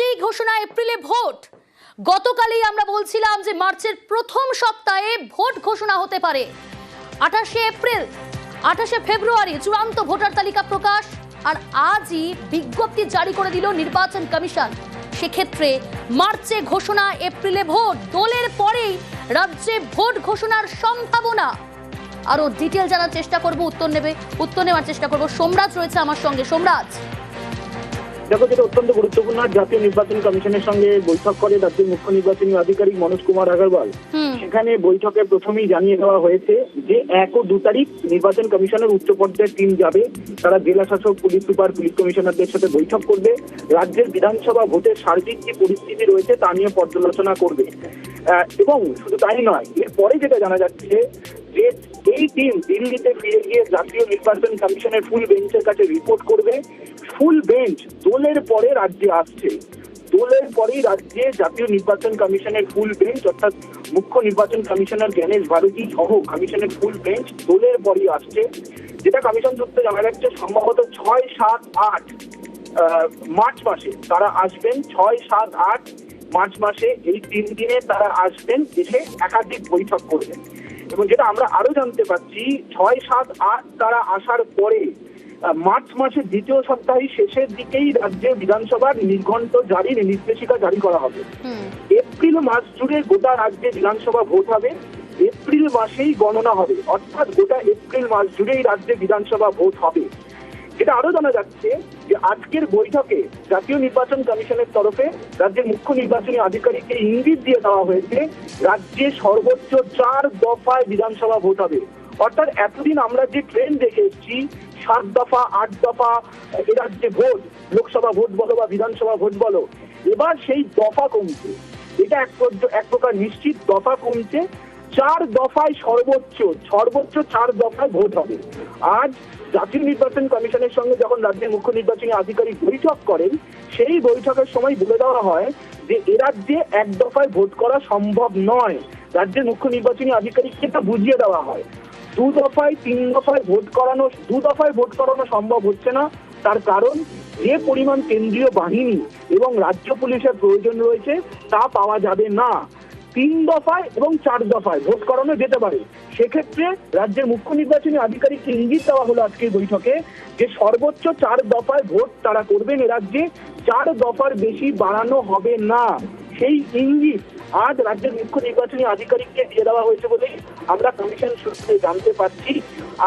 মার্চেই ঘোষণা এপ্রিলে ভোট। গতকালই আমরা বলছিলাম যে মার্চের প্রথম সপ্তাহে ভোট ঘোষণা হতে পারে। আঠাশে এপ্রিল, আঠাশে ফেব্রুয়ারি চূড়ান্ত ভোটার তালিকা প্রকাশ আর আজই বিজ্ঞপ্তি জারি করে দিল নির্বাচন কমিশন। সেক্ষেত্রে মার্চে ঘোষণা, এপ্রিলে ভোট, দোলের পরেই রাজ্যে ভোট ঘোষণার সম্ভাবনা। আরও ডিটেল জানার চেষ্টা করব, উত্তর নেবে, উত্তর নেওয়ার চেষ্টা করব। সোমরাজ রয়েছে আমার সঙ্গে। সোমরাজ। দেখো যেটা অত্যন্ত গুরুত্বপূর্ণ জাতীয় নির্বাচন কমিশনের সঙ্গে বৈঠক করে রাজ্যের মুখ্য নির্বাচনী আধিকারিক মনোজ কুমার আগরওয়াল। সেখানে বৈঠকে প্রথমেই জানিয়ে দেওয়া হয়েছে যে এক ও দু তারিখ নির্বাচন কমিশনের উচ্চ পর্যায়ের টিম যাবে। তারা জেলা শাসক পুলিশ সুপার পুলিশ কমিশনারদের সাথে বৈঠক করবে। রাজ্যের বিধানসভা ভোটের সার্বিক যে পরিস্থিতি রয়েছে তা নিয়ে পর্যালোচনা করবে। এবং শুধু তাই নয় এরপরে যেটা জানা যাচ্ছে যে এই টিম দিল্লিতে ফিরে গিয়ে জাতীয় নির্বাচন কমিশনের ফুল বেঞ্চের কাছে রিপোর্ট করবে। ফুল বেঞ্চ দোলের পরে রাজ্যে আসছে। দোলের পরেই রাজ্যে জাতীয় নির্বাচন কমিশনের ফুল বেঞ্চ অর্থাৎ মুখ্য নির্বাচন কমিশনার জ্ঞানেশ ভারতী সহ কমিশনের ফুল বেঞ্চ দোলের পরেই আসছে। যেটা কমিশন সূত্রে জানা যাচ্ছে, সম্ভবত ছয় সাত আট মার্চ মাসে তারা আসবেন। ছয় সাত আট, মার্চ মাসে এই তিন দিনে তারা আসবেন, এসে একাধিক বৈঠক করবেন। এবং যেটা আমরা আরও জানতে পারছি ছয় সাত আট তারা আসার পরে মার্চ মাসের দ্বিতীয় সপ্তাহে শেষের দিকেই রাজ্যে বিধানসভার নির্ঘণ্ট জারি নির্দেশিকা জারি করা হবে। এপ্রিল মাস জুড়ে গোটা রাজ্যে বিধানসভা ভোট হবে। এপ্রিল মাসেই গণনা হবে। অর্থাৎ গোটা এপ্রিল মাস জুড়েই রাজ্যে বিধানসভা ভোট হবে। এটা আরও জানা যাচ্ছে যে আজকের বৈঠকে জাতীয় নির্বাচন কমিশনের তরফে রাজ্যের মুখ্য নির্বাচনী আধিকারিককে ইঙ্গিত দিয়ে দেওয়া হয়েছে, রাজ্যে সর্বোচ্চ চার দফায় বিধানসভা ভোট হবে। অর্থাৎ এতদিন আমরা যে ট্রেন দেখে এসেছি, সাত দফা, আট দফা, এ রাজ্যে ভোট, লোকসভা ভোট বলো বা বিধানসভা ভোট বলো, এবার সেই দফা কমছে। এটা এক এক প্রকার নিশ্চিত দফা কমছে, চার দফায় সর্বোচ্চ সর্বোচ্চ চার দফায় ভোট হবে। আজ জাতীয় নির্বাচন কমিশনের সঙ্গে যখন রাজ্যের মুখ্য নির্বাচনী আধিকারিক বৈঠক করেন, সেই বৈঠকের সময় বলে দেওয়া হয় যে, এ রাজ্যে এক দফায় ভোট করা সম্ভব নয়। রাজ্যের মুখ্য নির্বাচনী আধিকারিককে এটা বুঝিয়ে দেওয়া হয়। দু দফায়, তিন দফায় ভোট করানো, দু দফায় ভোট করানো সম্ভব হচ্ছে না। তার কারণ, যে পরিমাণ কেন্দ্রীয় বাহিনী এবং রাজ্য পুলিশের প্রয়োজন রয়েছে, তা পাওয়া যাবে না। তিন দফায় এবং চার দফায় ভোট করানো যেতে পারে। সেক্ষেত্রে রাজ্যের মুখ্য নির্বাচনী আধিকারিককে ইঙ্গিত দেওয়া হলো আজকের বৈঠকে যে সর্বোচ্চ চার দফায় ভোট তারা করবেন রাজ্যে, চার দফার বেশি বাড়ানো হবে না। সেই ইঙ্গিত আজ রাজ্যের মুখ্য নির্বাচনী আধিকারিককে দিয়ে দেওয়া হয়েছে বলেই আমরা কমিশন সূত্রে জানতে পারছি।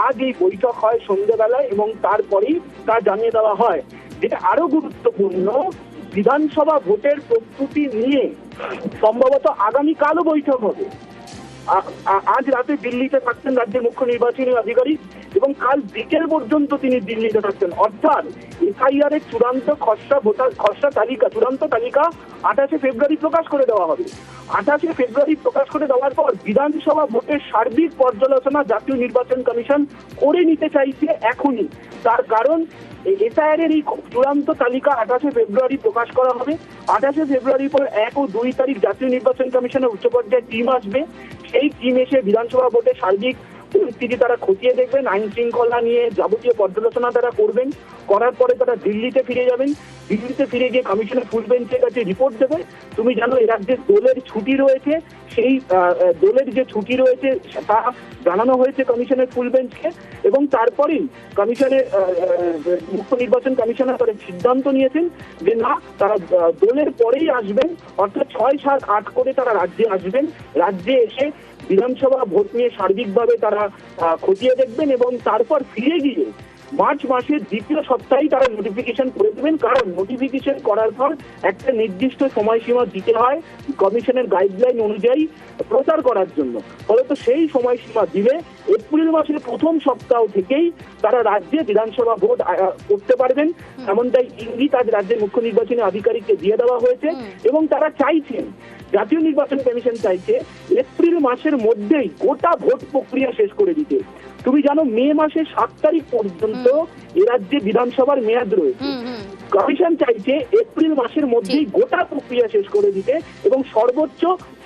আজ এই বৈঠক হয় সন্ধ্যেবেলায় এবং তারপরেই তা জানিয়ে দেওয়া হয়। যেটা আরও গুরুত্বপূর্ণ, বিধানসভা ভোটের প্রস্তুতি নিয়ে সম্ভবত আগামীকালও বৈঠক হবে। আজ রাতে দিল্লিতে থাকছেন রাজ্যের মুখ্য নির্বাচনী আধিকারিক এবং কাল বিকেল পর্যন্ত তিনি দিল্লিতে থাকছেন অর্থাৎ এসআইআর এর চূড়ান্ত খসড়া ভোটার খসড়া তালিকা, চূড়ান্ত তালিকা আঠাশে ফেব্রুয়ারি প্রকাশ করে দেওয়া হবে। আঠাশে ফেব্রুয়ারি প্রকাশ করে দেওয়ার পর বিধানসভা ভোটের সার্বিক পর্যালোচনা জাতীয় নির্বাচন কমিশন করে নিতে চাইছে এখনই। তার কারণ এসআইআর এর এই চূড়ান্ত তালিকা আঠাশে ফেব্রুয়ারি প্রকাশ করা হবে। আঠাশে ফেব্রুয়ারি পর এক ও দুই তারিখ জাতীয় নির্বাচন কমিশনের উচ্চ পর্যায়ের টিম আসবে। সেই টিম এসে বিধানসভা ভোটের সার্বিক পরিস্থিতি তারা খতিয়ে দেখবেন আইন শৃঙ্খলা নিয়ে যাবতীয় পর্যালোচনা তারা করবেন, করার পরে তারা দিল্লিতে ফিরে যাবেন। দিল্লিতে ফিরে গিয়ে কমিশনের ফুল বেঞ্চের কাছে রিপোর্ট দেবে। তুমি জানো, এ রাজ্যে দোলের ছুটি রয়েছে। সেই দোলের যে ছুটি রয়েছে, তা জানানো হয়েছে কমিশনের ফুল বেঞ্চকে এবং তারপরেই কমিশনের মুখ্য নির্বাচন কমিশনার তারা সিদ্ধান্ত নিয়েছেন যে না, তারা দোলের পরেই আসবেন। অর্থাৎ ছয় সাত আট করে তারা রাজ্যে আসবেন। রাজ্যে এসে বিধানসভা ভোট নিয়ে সার্বিকভাবে তারা খতিয়ে দেখবেন এবং তারপর ফিরে গিয়ে মার্চ মাসের দ্বিতীয় সপ্তাহেই তারা নোটিফিকেশন করে দেবেন। কারণ নোটিফিকেশন করার পর একটা নির্দিষ্ট সময়সীমা দিতে হয় কমিশনের গাইডলাইন অনুযায়ী প্রচার করার জন্য। ফলত সেই সময়সীমা দিলে এপ্রিল মাসের প্রথম সপ্তাহ থেকেই তারা রাজ্যে বিধানসভা ভোট করতে পারবেন। এমনটাই ইঙ্গিত আজ রাজ্যের মুখ্য নির্বাচনী আধিকারিককে দিয়ে দেওয়া হয়েছে এবং তারা চাইছেন জাতীয় নির্বাচন কমিশন চাইছে এপ্রিল মাসের মধ্যেই গোটা ভোট প্রক্রিয়া শেষ করে দিতে। তুমি জানো মে মাসে সাত তারিখ পর্যন্ত এ রাজ্যে বিধানসভার মেয়াদ রয়েছে। কমিশন চাইছে এপ্রিল মাসের মধ্যেই গোটা প্রক্রিয়া শেষ করে দিতে এবং সর্বোচ্চ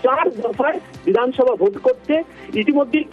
চার দফায় বিধানসভা ভোট করতে। ইতিমধ্যেই